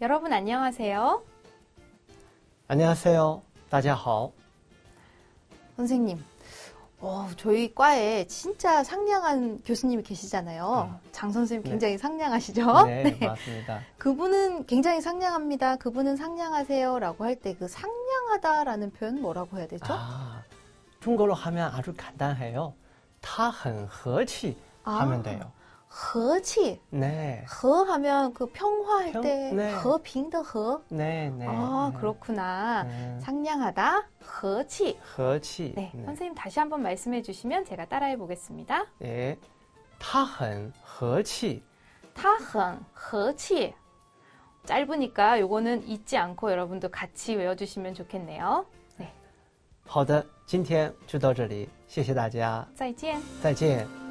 여러분 안녕하세요. 안녕하세요. 大家好. 선생님, 어, 저희 과에 진짜 상냥한 교수님이 계시잖아요. 장 선생님 네. 굉장히 상냥하시죠? 네, 맞습니다. 그분은 굉장히 상냥합니다. 그분은 상냥하세요. 라고 할 때 그 상냥하다라는 표현 뭐라고 해야 되죠? 아, 중국어로 하면 아주 간단해요. 他很和气 아. 하면 돼요. 和气. 네, 和 하면 그 평화할 평- 때 네. 和平的和. 네, 네. 아, 네. 그렇구나. 네. 상냥하다. 和气.和气. 네, 네. 선생님 다시 한번 말씀해 주시면 제가 따라해 보겠습니다. 네. 他很和气.他很和气. 짧으니까 요거는 잊지 않고 여러분도 같이 외워주시면 좋겠네요. 네, 好的，今天就到这里，谢谢大家，再见。再见。